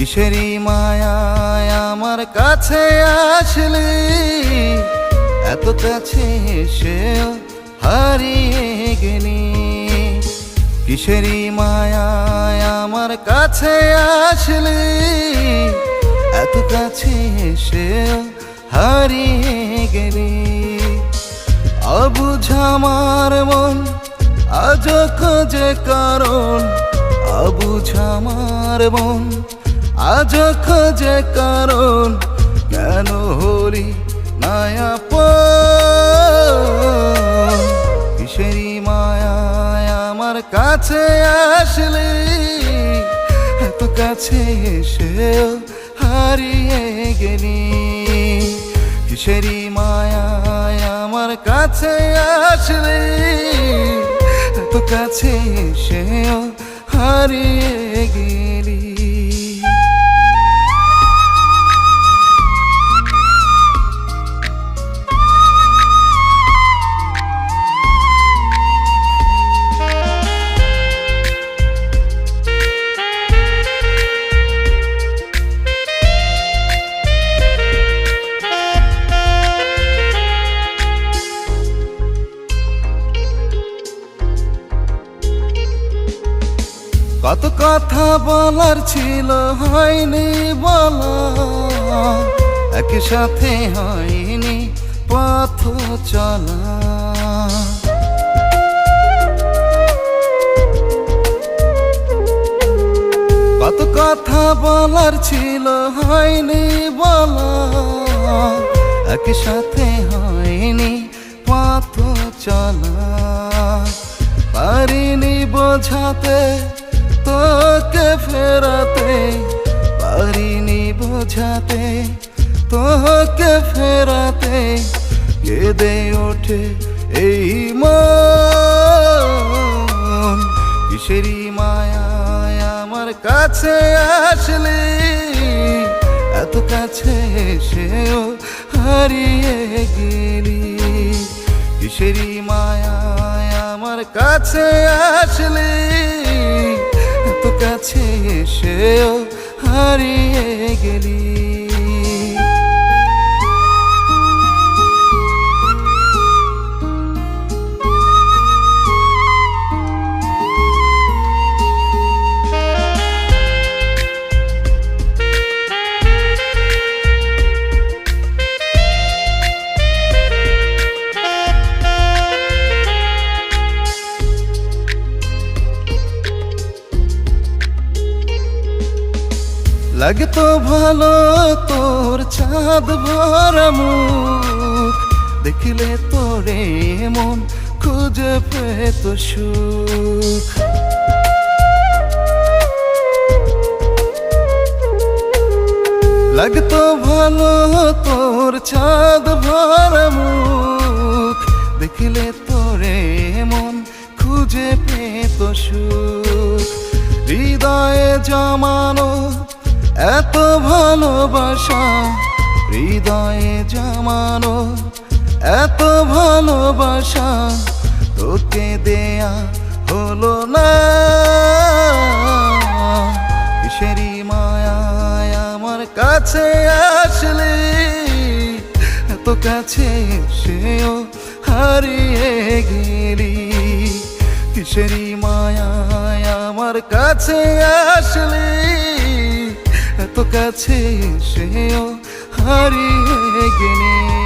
কিসেরই মায়ায় আমার কাছে আসলে? এত কাছে এসেও হারিয়ে গেলি। কিসেরই মায়ায় আমার কাছে আসলে? এত কাছে এসেও হারিয়ে গেলি। অবুঝ আমার মন আজ খোঁজে কারণ। অবুঝ আমার মন আজ খোঁজে কারণ কেন হরি নায়া কিসেরি মায়ায় আমার কাছে আসলে? এত কাছে এসেও হারিয়ে গেলি। কিসেরি মায়ায় আমার কাছে আসলে? এত কাছে এসেও হারিয়ে গেলি। কত কথা বলার ছিল, হয়নি বলা। একই সাথে হয়নি পথ চলা। কত কথা বলার ছিল, হয়নি বলা। একই সাথে হয়নি পথ চলা। পারিনি বোঝাতে বোঝাতে তোকে ফেরাতে কেঁদে ওঠে এই মন কিসেরি মায়ায় আমার কাছে আসলে এত কাছে এসেও হারিয়ে গেলি কিসেরি মায়ায় আমার কাছে আসলে এত কাছে এসেও হারিয়ে গেলি। লাগে তো ভালো তোর চাঁদ ভরা মুখ। দেখিলে তোরে মন খুঁজে পেত সুখ। লাগতো ভালো তোর চাঁদ ভরা মুখ। দেখিলে তোরে মন খুঁজে পেত সুখ। হৃদয়ে জমানো এত ভালোবাসা, হৃদয়ে জমানো, এত ভালোবাসা, তোকে দেয়া হলো না। কিসেরি মায়ায় আমার কাছে আসলে, এত কাছে সেও হারিয়ে গেলি। কিসেরি মায়ায় আমার কাছে আসলে কাছে সেও হারিয়ে গেলি।